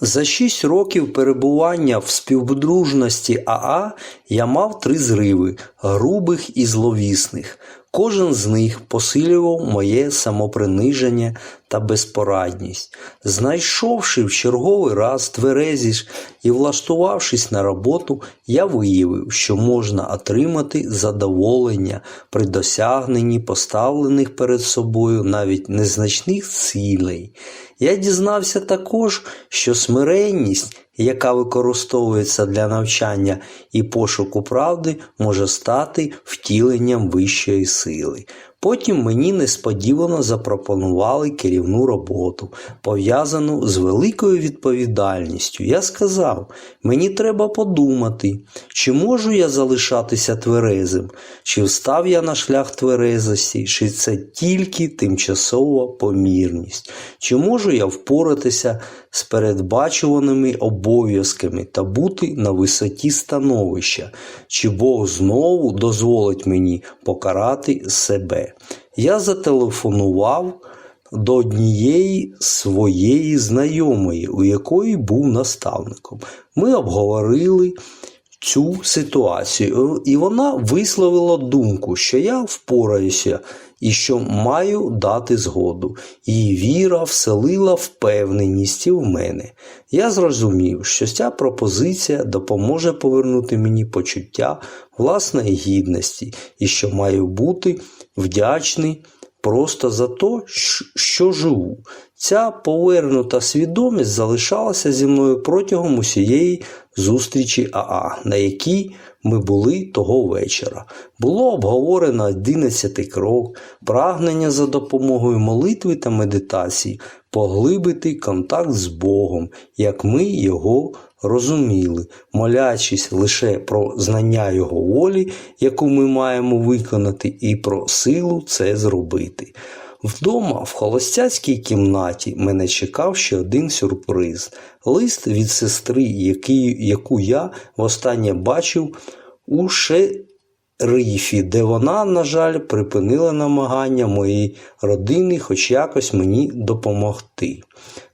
За шість років перебування в співдружності АА я мав три зриви грубих і зловісних. Кожен з них посилював моє самоприниження та безпорадність. Знайшовши в черговий раз тверезіш і влаштувавшись на роботу, я виявив, що можна отримати задоволення при досягненні поставлених перед собою навіть незначних цілей. Я дізнався також, що смиренність, яка використовується для навчання і пошуку правди, може стати втіленням вищої сили. Потім мені несподівано запропонували керівну роботу, пов'язану з великою відповідальністю. Я сказав, мені треба подумати, чи можу я залишатися тверезим, чи встав я на шлях тверезості, чи це тільки тимчасова помірність, чи можу я впоратися з передбачуваними обов'язками та бути на висоті становища, чи Бог знову дозволить мені покарати себе. Я зателефонував до однієї своєї знайомої, у якої був наставником. Ми обговорили цю ситуацію, і вона висловила думку, що я впораюся і що маю дати згоду. Її віра вселила впевненість в мене. Я зрозумів, що ця пропозиція допоможе повернути мені почуття власної гідності і що маю бути вдячний просто за те, що живу. Ця повернута свідомість залишалася зі мною протягом усієї зустрічі АА, на якій ми були того вечора. Було обговорено 11 крок, прагнення за допомогою молитви та медитації поглибити контакт з Богом, як ми його розуміли, молячись лише про знання Його волі, яку ми маємо виконати, і про силу це зробити. Вдома, в холостяцькій кімнаті, мене чекав ще один сюрприз. Лист від сестри, який, яку я востаннє бачив у шерифі, де вона, на жаль, припинила намагання моєї родини хоч якось мені допомогти.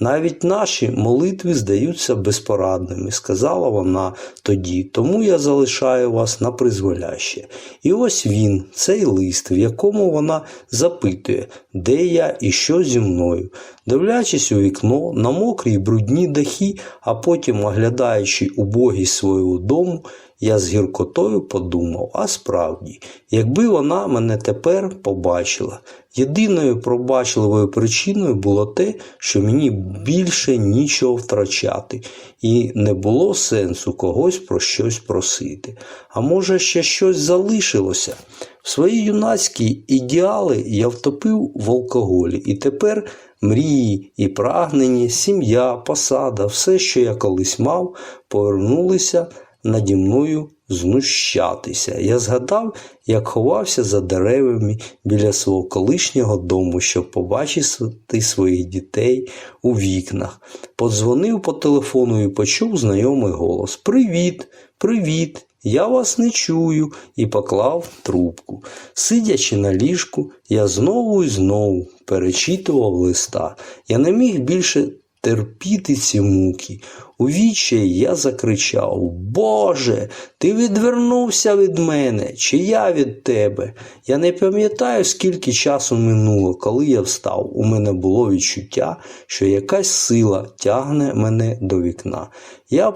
Навіть наші молитви здаються безпорадними, сказала вона тоді, тому я залишаю вас на призволяще. І ось він, цей лист, в якому вона запитує, де я і що зі мною. Дивлячись у вікно на мокрі брудні дахи, а потім оглядаючи убогість свого дому, я з гіркотою подумав, а справді, якби вона мене тепер побачила. Єдиною пробачливою причиною було те, що мені більше нічого втрачати, і не було сенсу когось про щось просити. А може, ще щось залишилося? В свої юнацькі ідеали я втопив в алкоголі, і тепер мрії і прагнення, сім'я, посада, все, що я колись мав, повернулися наді мною знущатися. Я згадав, як ховався за деревами біля свого колишнього дому, щоб побачити своїх дітей у вікнах. Подзвонив по телефону і почув знайомий голос: Привіт, привіт! Я вас не чую, і поклав трубку. Сидячи на ліжку, я знову і знову перечитував листа. Я не міг більше терпіти ці муки. У відчаї я закричав Боже, ти відвернувся від мене, чи я від тебе? Я не пам'ятаю, скільки часу минуло, коли я встав. У мене було відчуття, що якась сила тягне мене до вікна. Я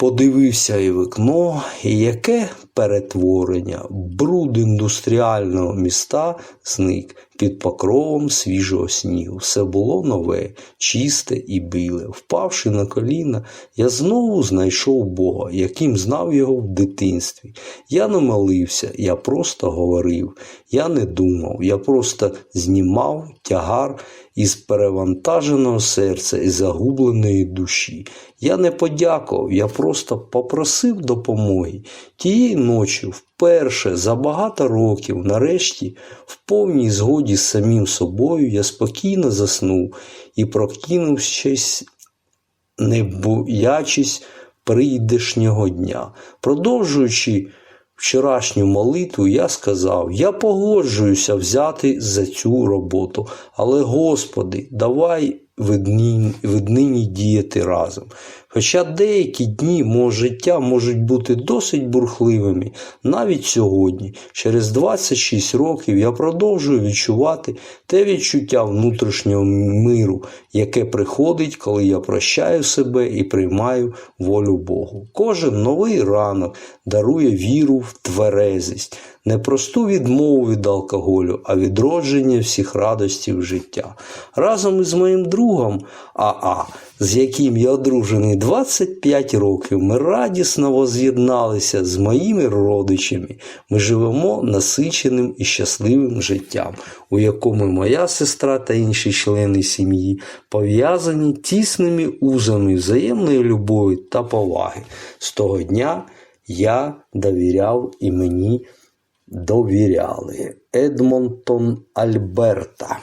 Подивився і вікно, і яке перетворення, бруд індустріального міста зник. під покровом свіжого снігу. Все було нове, чисте і біле. Впавши на коліна, я знову знайшов Бога, яким знав його в дитинстві. Я не молився, я просто говорив, я не думав, я просто знімав тягар із перевантаженого серця і загубленої душі. Я не подякував, я просто попросив допомоги. Тієї ночі, вперше за багато років, нарешті, в повній згоді з самим собою, я спокійно заснув і прокинувшись, не боячись прийдешнього дня. Продовжуючи вчорашню молитву, я сказав: Я погоджуюся взяти за цю роботу, але, Господи, давай виднині, виднині діяти разом. Хоча деякі дні мого життя можуть бути досить бурхливими, навіть сьогодні, через 26 років, я продовжую відчувати те відчуття внутрішнього миру, яке приходить, коли я прощаю себе і приймаю волю Богу. Кожен новий ранок дарує віру в тверезість, не просту відмову від алкоголю, а відродження всіх радостів життя. Разом із моїм другом АА, з яким я одружений 25 років, ми радісно воз'єдналися з моїми родичами. Ми живемо насиченим і щасливим життям, у якому моя сестра та інші члени сім'ї пов'язані тісними узами взаємної любові та поваги. З того дня я довіряв і мені довіряли. Едмонтон Альберта.